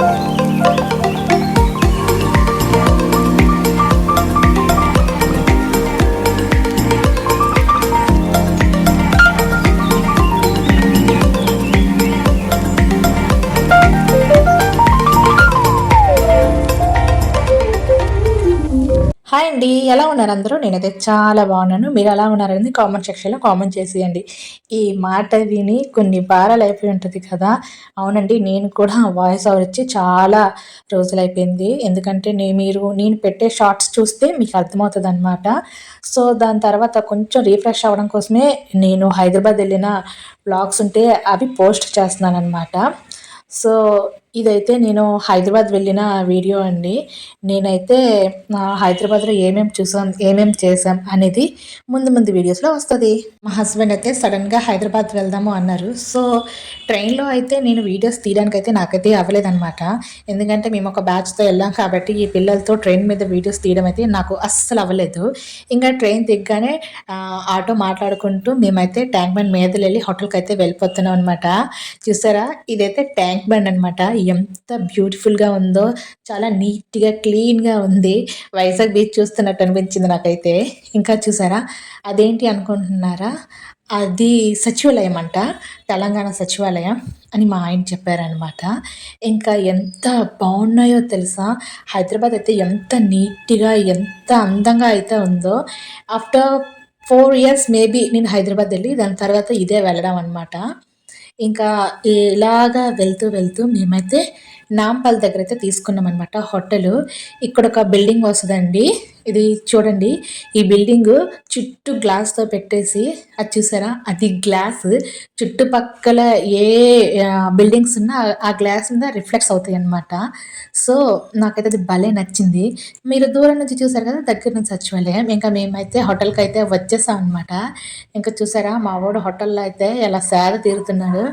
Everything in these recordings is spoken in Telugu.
Thank you. హాయ్ అండి ఎలా ఉన్నారు అందరూ? నేనైతే చాలా బాగున్నాను. మీరు ఎలా ఉన్నారని కామెంట్ సెక్షన్లో కామెంట్ చేసేయండి. ఈ మాట విని కొన్ని వారాలు అయిపోయి ఉంటుంది కదా? అవునండి నేను కూడా వాయిస్ ఓవర్ ఇచ్చి చాలా రోజులు అయిపోయింది. ఎందుకంటే నే మీరు నేను పెట్టే షార్ట్స్ చూస్తే మీకు అర్థమవుతుంది అనమాట సో దాని తర్వాత కొంచెం రీఫ్రెష్ అవ్వడం కోసమే నేను హైదరాబాద్ వెళ్ళిన బ్లాగ్స్ ఉంటే అవి పోస్ట్ చేస్తున్నాను అనమాట సో ఇదైతే నేను హైదరాబాద్ వెళ్ళిన వీడియో అండి. నేనైతే హైదరాబాద్లో ఏమేమి చూసాం ఏమేమి చేసాం అనేది ముందు ముందు వీడియోస్లో వస్తుంది. మా హస్బెండ్ అయితే సడన్గా హైదరాబాద్ వెళ్దాము అన్నారు. సో ట్రైన్లో అయితే నేను వీడియోస్ తీయడానికి అయితే నాకైతే అవ్వలేదన్నమాట. ఎందుకంటే మేము ఒక బ్యాచ్తో వెళ్ళాం కాబట్టి ఈ పిల్లలతో ట్రైన్ మీద వీడియోస్ తీయడం అయితే నాకు అస్సలు అవ్వలేదు. ఇంకా ట్రైన్ దిగ్గానే ఆటో మాట్లాడుకుంటూ మేమైతే ట్యాంక్ బండ్ మీద వెళ్ళి హోటల్కి అయితే వెళ్ళిపోతున్నాం అనమాట చూసారా? ఇదైతే ట్యాంక్ బండ్ అనమాట ఎంత బ్యూటిఫుల్గా ఉందో చాలా నీట్గా క్లీన్గా ఉంది. వైజాగ్ బీచ్ చూస్తున్నట్టు అనిపించింది నాకైతే. ఇంకా చూసారా? అదేంటి అనుకుంటున్నారా? అది సచివాలయం అంట తెలంగాణ సచివాలయం అని మా ఆయన చెప్పారనమాట ఇంకా ఎంత బాగున్నాయో తెలుసా? హైదరాబాద్ అయితే ఎంత నీట్గా ఎంత అందంగా అయితే ఉందో. ఆఫ్టర్ ఫోర్ ఇయర్స్ మేబీ నేను హైదరాబాద్ వెళ్ళి దాని తర్వాత ఇదే వెళ్ళడం అనమాట ఇంకా ఇలాగా వెళ్తూ వెళ్తూ మేమైతే నాంపల్ దగ్గర అయితే తీసుకున్నాం అనమాట హోటల్. ఇక్కడ ఒక బిల్డింగ్ వస్తుందండి. ఇది చూడండి. ఈ బిల్డింగ్ చుట్టూ గ్లాస్తో పెట్టేసి అది చూసారా? అది గ్లాస్. చుట్టుపక్కల ఏ బిల్డింగ్స్ ఉన్నా ఆ గ్లాస్ మీద రిఫ్లెక్ట్స్ అవుతాయి అనమాట సో నాకైతే అది భలే నచ్చింది. మీరు దూరం నుంచి చూసారు కదా దగ్గర నుంచి సచివాలయం. ఇంకా మేమైతే హోటల్కి అయితే వచ్చేసాం అనమాట ఇంకా చూసారా మా వాడు హోటల్లో అయితే ఎలా సేద తీరుతున్నాడు.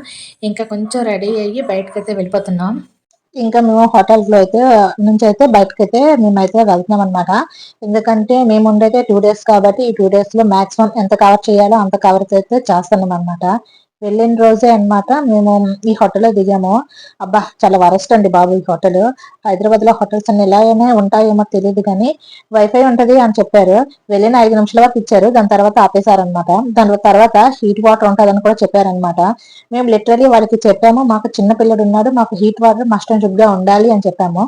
ఇంకా కొంచెం రెడీ అయ్యి బయటకైతే వెళ్ళిపోతున్నాం. ఇంకా మేము హోటల్లో అయితే నుంచి అయితే బయటకు అయితే మేమైతే వెళ్తున్నాం అనమాట ఎందుకంటే మేము ఉండైతే టూ డేస్ కాబట్టి ఈ టూ డేస్లో మాక్సిమం ఎంత కవర్ చేయాలో అంత కవర్ అయితే చేస్తున్నాం అనమాట వెళ్ళిన రోజే అనమాట మేము ఈ హోటల్లో దిగాము. అబ్బా చాలా వరస్ట్ అండి బాబు ఈ హోటల్ హైదరాబాద్లో హోటల్స్ అన్ని ఇలాగనే ఉంటాయేమో తెలియదు కానీ వైఫై ఉంటది అని చెప్పారు. వెళ్ళిన ఐదు నిమిషాల వరకు ఇచ్చారు. దాని తర్వాత ఆపేశారనమాట దాని తర్వాత హీట్ వాటర్ ఉంటుందని కూడా చెప్పారనమాట మేము లిటరలీ వాళ్ళకి చెప్పాము మాకు చిన్న పిల్లడు ఉన్నాడు మాకు హీట్ వాటర్ మస్ట్ అండ్గా ఉండాలి అని చెప్పాము.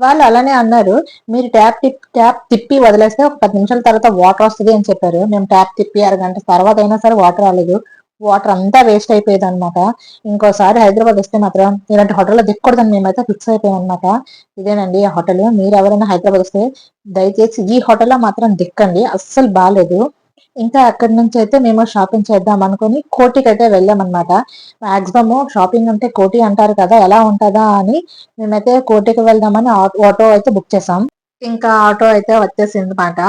వాళ్ళు అలానే అన్నారు మీరు ట్యాప్ టిప్ ట్యాప్ తిప్పి వదిలేస్తే ఒక పది నిమిషాల తర్వాత వాటర్ వస్తుంది అని చెప్పారు. మేము ట్యాప్ తిప్పి అరగంట తర్వాత అయినా సరే వాటర్ రాలేదు. వాటర్ అంతా వేస్ట్ అయిపోయేది అనమాట ఇంకోసారి హైదరాబాద్ వస్తే మాత్రం ఇలాంటి హోటల్లో దిక్కకూడదని మేమైతే ఫిక్స్ అయిపోయాం అనమాట ఇదేనండి ఆ హోటల్. మీరు ఎవరైనా హైదరాబాద్ వస్తే దయచేసి ఈ హోటల్లో మాత్రం దిక్కండి. అస్సలు బాగాలేదు ఇంకా అక్కడి నుంచి అయితే మేము షాపింగ్ చేద్దాం అనుకుని కోటికి అయితే వెళ్ళామన్నమాట. మాక్సిమం షాపింగ్ అంటే కోటి అంటారు కదా ఎలా ఉంటుందా అని మేమైతే కోటికి వెళ్దామని ఆటో అయితే బుక్ చేసాం. ఇంకా ఆటో అయితే వచ్చేసింది అనమాట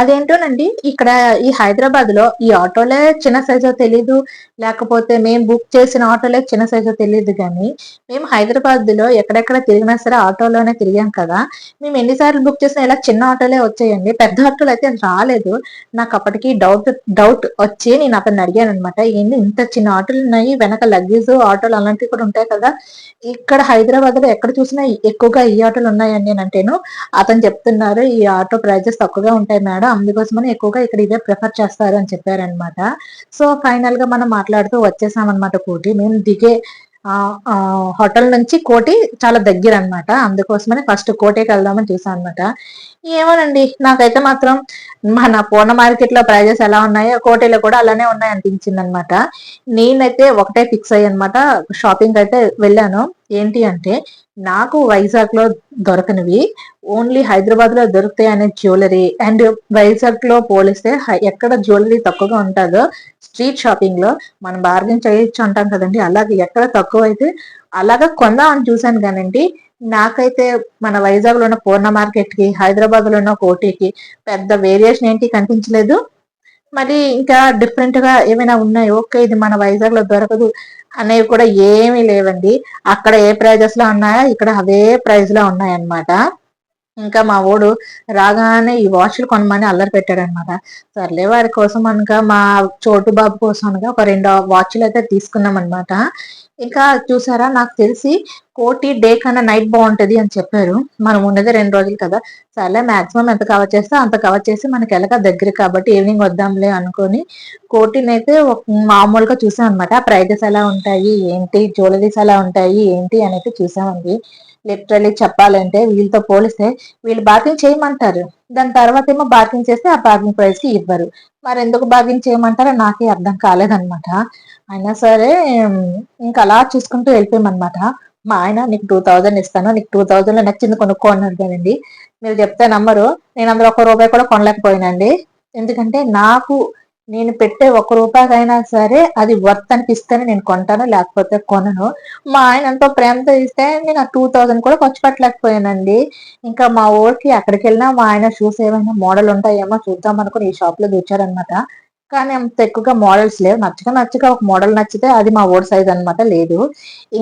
అదేంటోనండి ఇక్కడ ఈ హైదరాబాద్లో ఈ ఆటోలే చిన్న సైజు తెలీదు లేకపోతే మేము బుక్ చేసిన ఆటోలే చిన్న సైజో తెలియదు కానీ మేము హైదరాబాద్లో ఎక్కడెక్కడ తిరిగినా సరే ఆటోలోనే తిరిగాం కదా. మేము ఎన్నిసార్లు బుక్ చేసినా ఇలా చిన్న ఆటోలే వచ్చాయండి. పెద్ద ఆటోలు అయితే రాలేదు. నాకు అప్పటికి డౌట్ డౌట్ వచ్చి నేను అతను అడిగాను అనమాట ఏంటి ఇంత చిన్న ఆటోలు ఉన్నాయి వెనక లగేజ్ ఆటోలు అలాంటివి కూడా ఉంటాయి కదా. ఇక్కడ హైదరాబాద్లో ఎక్కడ చూసినా ఎక్కువగా ఈ ఆటోలు ఉన్నాయండి అంటేను అతను చెప్తున్నారు. ఈ ఆటో ప్రైజెస్ తక్కువగా ఉంటాయి మేడం. అందుకోసమని ఎక్కువగా ఇక్కడ ఇదే ప్రిఫర్ చేస్తారు అని చెప్పారనమాట సో ఫైనల్గా మనం మాట్లాడుతూ వచ్చేసామన్నమాట కోటి మేము దిగే హోటల్ నుంచి కోటి చాలా దగ్గర అనమాట అందుకోసమని ఫస్ట్ కోటికి వెళ్దామని చూసాం అనమాట ఏమోనండి నాకైతే మాత్రం మన పూర్ణ మార్కెట్లో ప్రైజెస్ ఎలా ఉన్నాయో కోటేలో కూడా అలానే ఉన్నాయి అనిపించింది అనమాట నేనైతే ఒకటే ఫిక్స్ అయ్యి అనమాట షాపింగ్ అయితే వెళ్ళాను. ఏంటి అంటే నాకు వైజాగ్లో దొరకనివి. ఓన్లీ హైదరాబాద్లో దొరుకుతాయి అనే జ్యువెలరీ. అండ్ వైజాగ్లో పోలిస్తే ఎక్కడ జ్యువెలరీ తక్కువగా ఉంటుందో స్ట్రీట్ షాపింగ్లో మనం బార్గెన్ చేయొచ్చు అంటాం కదండి. అలాగే ఎక్కడ తక్కువ అయితే అలాగా కొందాం అని చూసాను కానండి. నాకైతే మన వైజాగ్లో ఉన్న పూర్ణ మార్కెట్కి హైదరాబాద్లో ఉన్న కోటికి పెద్ద వేరియేషన్ ఏంటి కనిపించలేదు. మరి ఇంకా డిఫరెంట్గా ఏమైనా ఉన్నాయి? ఓకే ఇది మన వైజాగ్లో దొరకదు అనేవి కూడా ఏమీ లేవండి. అక్కడ ఏ ప్రైజెస్లో ఉన్నాయో ఇక్కడ అవే ప్రైజ్లో ఉన్నాయన్నమాట. ఇంకా మా ఓడు రాగానే ఈ వాచ్లు కొనమని అల్లరి పెట్టాడు అనమాట సర్లే వారి కోసం అనగా మా చోటు బాబు కోసం అనగా ఒక రెండు వాచ్లు అయితే తీసుకున్నాం అనమాట ఇంకా చూసారా నాకు తెలిసి కోటి డే కన్నా నైట్ బాగుంటది అని చెప్పారు. మనం ఉండేది రెండు రోజులు కదా. సర్లే మాక్సిమం ఎంత కవర్ చేస్తే అంత కవర్ చేసి మనకి ఎలాగ దగ్గర కాబట్టి ఈవినింగ్ వద్దాంలే అనుకొని కోటిని అయితే మామూలుగా చూసాం అనమాట ప్రైజెస్ ఎలా ఉంటాయి? ఏంటి? జ్యువెలరీస్ ఎలా ఉంటాయి? ఏంటి? అనేది చూసామండి. లిటరలీ చెప్పాలంటే వీళ్ళతో పోలిస్తే వీళ్ళు బార్గింగ్ చేయమంటారు. దాని తర్వాత ఏమో బార్గింగ్ చేస్తే ఆ బార్గింగ్ ప్రైస్కి ఇవ్వరు. మరి ఎందుకు బార్గింగ్ చేయమంటారో నాకే అర్థం కాలేదనమాట అయినా సరే ఇంకా అలా చూసుకుంటూ వెళ్ళిపోయామన్నమాట. మా ఆయన నీకు టూ థౌజండ్ ఇస్తాను నీకు టూ థౌజండ్లో నచ్చింది కొనుక్కో అన్నాడు మీరు చెప్తే నమ్మరు. నేను అందులో ఒక రూపాయి కూడా కొనలేకపోయినండి. ఎందుకంటే నాకు నేను పెట్టే ఒక రూపాయికైనా సరే అది వర్త్ అనిపిస్తేనే నేను కొంటాను లేకపోతే కొనను. మా ఆయన ఎంతో ప్రేమతో ఇస్తే నేను ఆ టూ థౌజండ్ కూడా ఖర్చు పెట్టలేకపోయానండి. ఇంకా మా ఊరికి అక్కడికి వెళ్ళినా మా ఆయన షూస్ ఏమైనా మోడల్ ఉంటాయేమో చూద్దాం అనుకుని ఈ షాప్లో కూర్చారనమాట కానీ అంత ఎక్కువగా మోడల్స్ లేవు. నచ్చక నచ్చక ఒక మోడల్ నచ్చితే అది మా ఓడ్ సైజ్ అనమాట లేదు.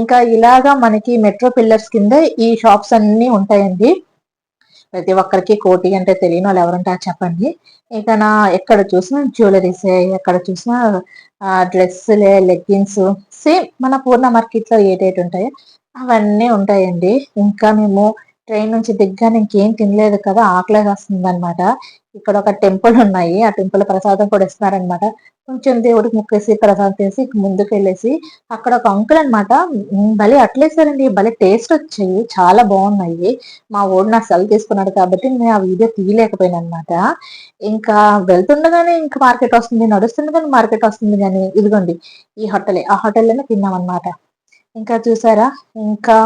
ఇంకా ఇలాగా మనకి మెట్రో పిల్లర్స్ కింద ఈ షాప్స్ అన్ని ఉంటాయండి. ప్రతి ఒక్కరికి కోటి అంటే తెలియని వాళ్ళు ఎవరుంటారు చెప్పండి. ఇక నా ఎక్కడ చూసినా జ్యువెలరీస్ ఎక్కడ చూసినా డ్రెస్సులే లెగ్గిన్స్ సేమ్ మన పూర్ణ మార్కెట్లో ఏటేటి ఉంటాయో అవన్నీ ఉంటాయండి. ఇంకా మేము ట్రైన్ నుంచి దిగ్గానే ఇంకేం తినలేదు కదా ఆకలే వస్తుంది అనమాట ఇక్కడ ఒక టెంపుల్ ఉన్నాయి ఆ టెంపుల్ ప్రసాదం కూడా ఇస్తున్నారనమాట కొంచెం దేవుడికి ముక్కేసి ప్రసాదం చేసి ముందుకు వెళ్ళేసి అక్కడ ఒక అంకుల్ అనమాట భలే అట్లేసారండి భలే టేస్ట్ వచ్చాయి చాలా బాగున్నాయి. మా ఓడి నా సెల్ తీసుకున్నాడు కాబట్టి నేను ఆ వీడియో తీయలేకపోయాను అనమాట ఇంకా వెళ్తుండగానే ఇంకా మార్కెట్ వస్తుంది నడుస్తుండగానే మార్కెట్ వస్తుంది కానీ ఇదిగోండి ఈ హోటలే ఆ హోటల్లోనే తిన్నాం అనమాట ఇంకా చూసారా ఇంకా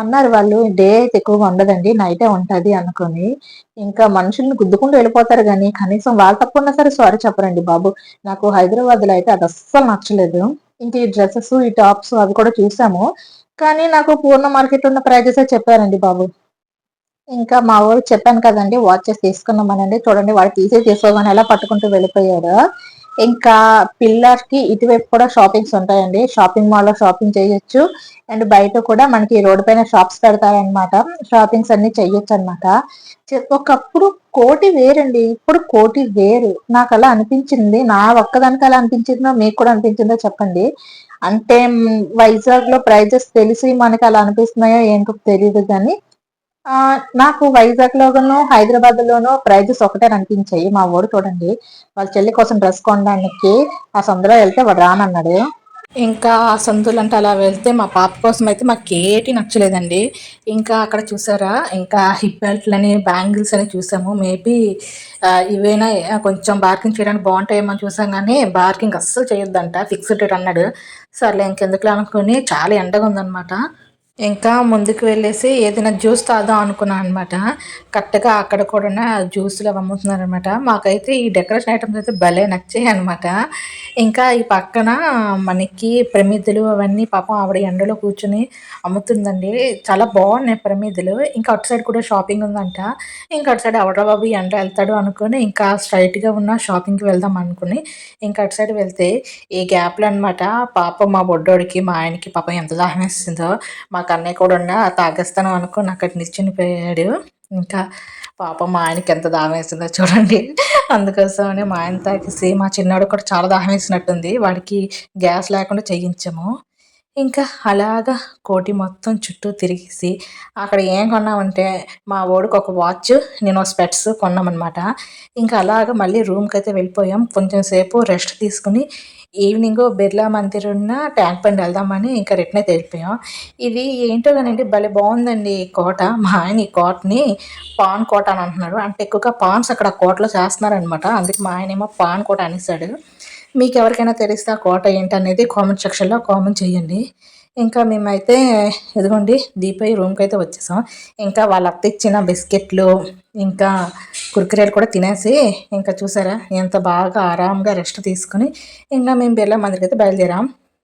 అన్నారు వాళ్ళు డే అయితే ఎక్కువగా ఉండదండి నైటే ఉంటది అనుకుని. ఇంకా మనుషుల్ని గుద్దుకుంటూ వెళ్ళిపోతారు కానీ కనీసం వాళ్ళు తప్పకుండా సరే సారీ చెప్పరండి బాబు. నాకు హైదరాబాద్లో అయితే అది అస్సలు నచ్చలేదు. ఇంకా ఈ డ్రెస్సెస్ ఈ టాప్స్ అవి కూడా చూసాము. కానీ నాకు పూర్ణ మార్కెట్ ఉన్న ప్రైజెసే చెప్పారండి బాబు. ఇంకా మా ఊరు చెప్పాను కదండి వాచెస్ తీసుకున్నామనండి చూడండి వాడు తీసే తీసుకోగానే ఎలా పట్టుకుంటూ వెళ్ళిపోయాడు. ఇంకా పిల్లర్కి ఇటువైపు కూడా షాపింగ్స్ ఉంటాయండి. షాపింగ్ మాల్లో షాపింగ్ చేయొచ్చు. అండ్ బయట కూడా మనకి రోడ్ పైన షాప్స్ పెడతారనమాట షాపింగ్స్ అన్ని చెయ్యొచ్చు అనమాట ఒకప్పుడు కోటి వేరండి. ఇప్పుడు కోటి వేరు. నాకు అలా అనిపించింది. నా ఒక్కదానికి అలా అనిపించిందో మీకు కూడా అనిపించిందో చెప్పండి. అంటే వైజాగ్లో ప్రైజెస్ తెలిసి మనకి అలా అనిపిస్తున్నాయో ఏంటో తెలియదు కానీ నాకు వైజాగ్ లోను హైదరాబాద్ లోను ప్రైజెస్ ఒకటే అనిపించాయి మా ఊరు చూడండి. వాళ్ళ చెల్లి కోసం డ్రెస్ కొనడానికి ఆ సందులో వెళ్తే వాడు రానన్నాడు. ఇంకా ఆ సందులు అంటే అలా వెళ్తే మా పాప కోసం అయితే మాకు ఏటి నచ్చలేదండి. ఇంకా అక్కడ చూసారా? ఇంకా హిప్ బెల్ట్లని బ్యాంగిల్స్ అని చూసాము. మేబీ ఇవైనా కొంచెం బార్కింగ్ చేయడానికి బాగుంటాయేమో చూసాం కానీ బార్కింగ్ అస్సలు చేయొద్దంట. ఫిక్స్డ్ రేట్ అన్నాడు. సర్లే ఇంకెందుకు అనుకుని చాలా ఎండగా ఉందన్నమాట. ఇంకా ముందుకు వెళ్ళేసి ఏదైనా జ్యూస్ తాగుదాం అనుకున్నాను అనమాట కరెక్ట్గా అక్కడ కూడా జ్యూస్లు అమ్ముతున్నారు అనమాట మాకైతే ఈ డెకరేషన్ ఐటమ్స్ అయితే భలే నచ్చాయి అనమాట ఇంకా ఈ పక్కన మనకి ప్రమిదలు అవన్నీ పాపం ఆవిడ ఎండలో కూర్చుని అమ్ముతుందండి. చాలా బాగున్నాయి ప్రమిదలు. ఇంకా అటు సైడ్ కూడా షాపింగ్ ఉందంట. ఇంకా అటు సైడ్ అవడ బాబు ఎండ వెళ్తాడు అనుకుని ఇంకా స్ట్రైట్గా ఉన్న షాపింగ్కి వెళ్దాం అనుకుని ఇంకా అటు సైడ్ వెళ్తే ఈ గ్యాప్లో అనమాట పాప మా బొడ్డోడికి మా ఆయనకి పాపం ఎంత దాహం వేస్తుందో మా అన్నయ్య కూడా ఉన్న తాగేస్తాను అనుకుని అక్కడ నిల్చునిపోయాడు ఇంకా పాప మా ఆయనకి ఎంత దాహం వేసిందో చూడండి. అందుకోసమని మా ఆయన తాగేసి మా చిన్నోడు కూడా చాలా దాహం వేసినట్టుంది. వాడికి గ్యాస్ లేకుండా చేయించాము. ఇంకా అలాగా కోటి మొత్తం చుట్టూ తిరిగేసి అక్కడ ఏం కొన్నామంటే మా ఓడికి ఒక వాచ్ నేను స్పెట్స్ కొన్నామన్నమాట. ఇంకా అలాగ మళ్ళీ రూమ్కి అయితే వెళ్ళిపోయాం. కొంచెం సేపు రెస్ట్ తీసుకుని ఈవినింగ్ బిర్లా మందిర్ ఉన్న ట్యాంక్ బండ్ వెళ్దామని ఇంకా రిటర్న్ అయితే వెళ్ళిపోయాం. ఇది ఏంటో కానండి భలే బాగుందండి ఈ కోట. మా ఆయన ఈ కోటని పాన్ కోట అని అంటున్నాడు. అంటే ఎక్కువగా పాన్స్ అక్కడ కోటలో చేస్తున్నారనమాట అందుకే మా ఆయన ఏమో పాన్ కోట అనేసాడు. మీకు ఎవరికైనా తెలిస్తే ఆ కోట ఏంటనేది కామెంట్ సెక్షన్లో కామెంట్ చేయండి. ఇంకా మేమైతే ఇదిగోండి దీపై రూమ్కి అయితే వచ్చేసాం. ఇంకా వాళ్ళు అత్త ఇచ్చిన బిస్కెట్లు ఇంకా కుర్కురేలు కూడా తినేసి ఇంకా చూసారా ఎంత బాగా ఆరాంగా రెస్ట్ తీసుకుని ఇంకా మేము బిర్లా మందిరికి అయితే బయలుదేరాం.